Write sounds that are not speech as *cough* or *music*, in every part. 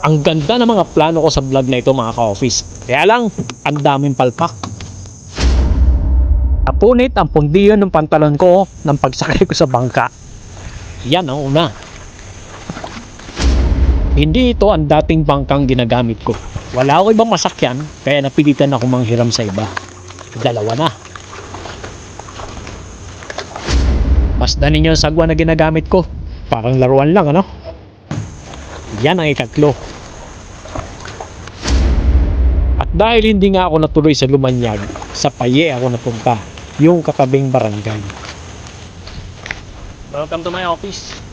Ang ganda ng mga plano ko sa vlog na ito mga ka-office. Kaya lang, ang daming palpak. Napunit ang pundiyo ng pantalon ko ng pagsakay ko sa bangka. Yan ang una. Hindi ito ang dating bangkang ginagamit ko. Wala ako ibang masakyan, kaya napilitan ako manghiram sa iba. Dalawa na. Masdan ninyo ang sagwa na ginagamit ko. Parang laruan lang, ano? Yan ang ikatlo. At dahil hindi nga ako natuloy sa Lumanyag, sa Paye ako napunta, yung katabing barangay. Welcome to my office.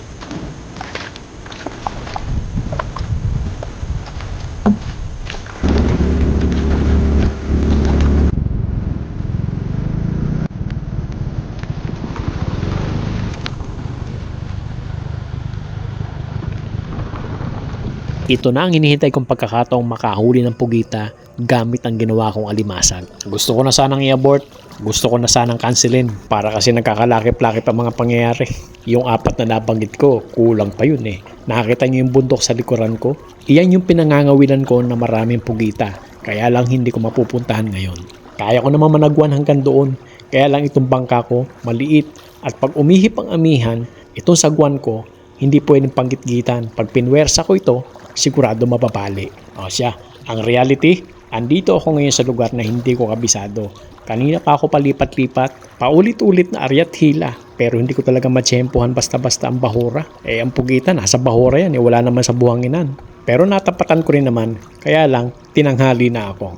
Ito na ang hinihintay kong pagkakataong makahuli ng pugita gamit ang ginawa kong alimasag. Gusto ko na sanang i-abort, gusto ko na sanang cancelin para kasi nagkakalakip-lakip ang mga pangyayari. Yung apat na nabanggit ko, kulang pa yun eh. Nakakita niyo yung bundok sa likuran ko? Iyan yung pinangangawilan ko na maraming pugita. Kaya lang hindi ko mapupuntahan ngayon. Kaya ko naman managwan hanggang doon. Kaya lang itong bangka ko, maliit. At pag umihip ang amihan, itong sagwan ko, hindi pwedeng panggitgitan. Pag pinwersa ko ito, sigurado mapapali. O siya, ang reality, andito ako ngayon sa lugar na hindi ko kabisado. Kanina pa ako palipat-lipat, paulit-ulit na aryat hila. Pero hindi ko talaga matsyempohan basta-basta ang bahura. Eh, ang pugita, nasa bahura yan. Eh, wala naman sa buhanginan. Pero natapatan ko rin naman, kaya lang, tinanghali na ako.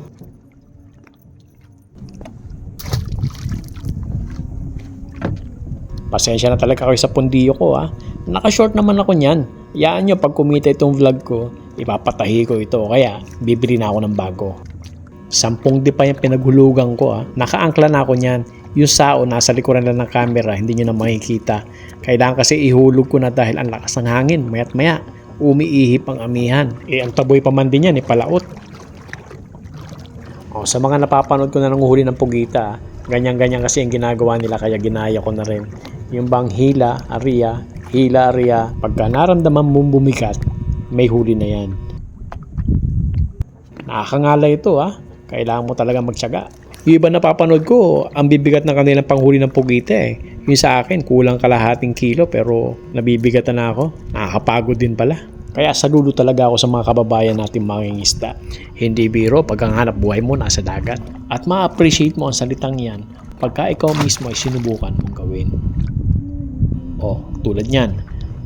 Pasensya na talaga kayo sa pundiyo ko ha. Nakashort naman ako niyan. Yaan nyo pag kumita itong vlog ko, ipapatahi ko ito. Kaya bibili na ako ng bago. Sampung di pa yung pinaghulugan ko ha. Nakaangkla na ako niyan. Yung sao nasa likuran lang ng camera, hindi nyo na makikita. Kailangan kasi ihulog ko na dahil ang lakas ng hangin. Mayat maya, umiihip ang amihan. Eh ang taboy pa man din yan, ipalaot. O, sa mga napapanood ko na nanguhuli ng pugita, ganyan-ganyan kasi ang ginagawa nila kaya ginaya ko na rin. Yung bang hila, aria, hila, aria, pagka naramdaman mong bumikat, may huli na yan. Nakakangala ito ah. Kailangan mo talaga magtyaga. Yung iba napapanood ko, ang bibigat ng kanilang panghuli ng pugita eh. Yung sa akin, kulang kalahating kilo pero nabibigatan na ako. Nakakapagod din pala. Kaya saludo talaga ako sa mga kababayan natin mangingisda. Hindi biro pag ang hanap buhay mo nasa dagat. At ma-appreciate mo ang salitang yan pagka ikaw mismo ay sinubukan mong gawin. Oh, tulad niyan.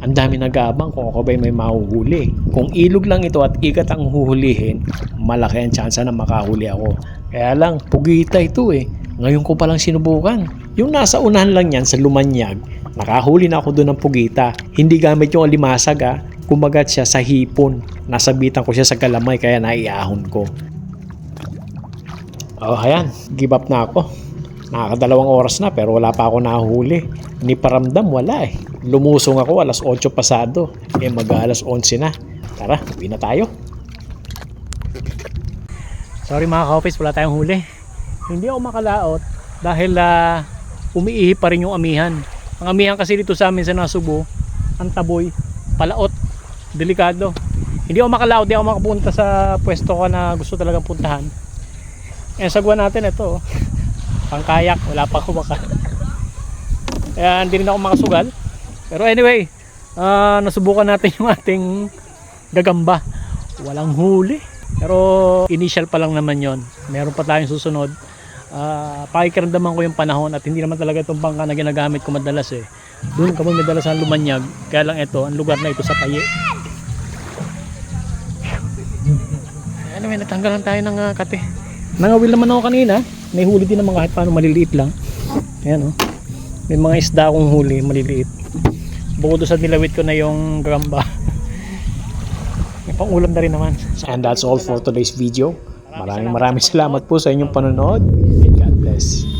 Ang dami nag-aabang kung ako ba'y may mahuhuli. Kung ilog lang ito at ikat ang huhulihin, malaki ang tsansa na makahuli ako. Kaya lang, pugita ito eh. Ngayon ko palang sinubukan. Yung nasa unahan lang yan sa lumanyag, nakahuli na ako doon ng pugita. Hindi gamit yung alimasag ah. Kumagat siya sa hipon. Nasabitan ko siya sa galamay kaya naiahon ko. Oh, ayan. Give up na ako. Nakakadalawang oras na pero wala pa ako nahuli. Ni paramdam, wala eh. Lumusong ako alas 8 pasado. Eh mag alas 11 na. Tara, uwi na tayo. Sorry mga ka-office, wala tayong huli. Hindi ako makalaot dahil uh, umiihi pa rin yung amihan. Ang amihan kasi dito sa amin sa Nasubo, ang taboy, palaot, delikado. Hindi ako makalaot, hindi ako makapunta sa pwesto ko na gusto talagang puntahan. Eh, sagwa natin ito. Oh. Pangkayak, wala pa ako maka. *laughs* Kaya hindi rin ako makasugal. Pero anyway, ah, nasubukan natin *laughs* yung ating gagamba. Walang huli. Pero initial pa lang naman yon. Meron pa tayong susunod. Uh, pakikiramdaman ko yung panahon at hindi naman talaga itong bangka na ginagamit ko madalas eh. Doon kami madalas ang lumanyag. Kaya lang ito, ang lugar na ito sa Paye. Anyway, natanggalan tayo ng uh, kate. Nangawil naman ako kanina. May huli din naman kahit paano maliliit lang. Ayan oh. May mga isda akong huli, maliliit. Bukod sa nilawit ko na yung gamba. *laughs* May pangulam na rin naman. And that's all for today's video. Maraming maraming salamat po sa inyong panonood. And God bless.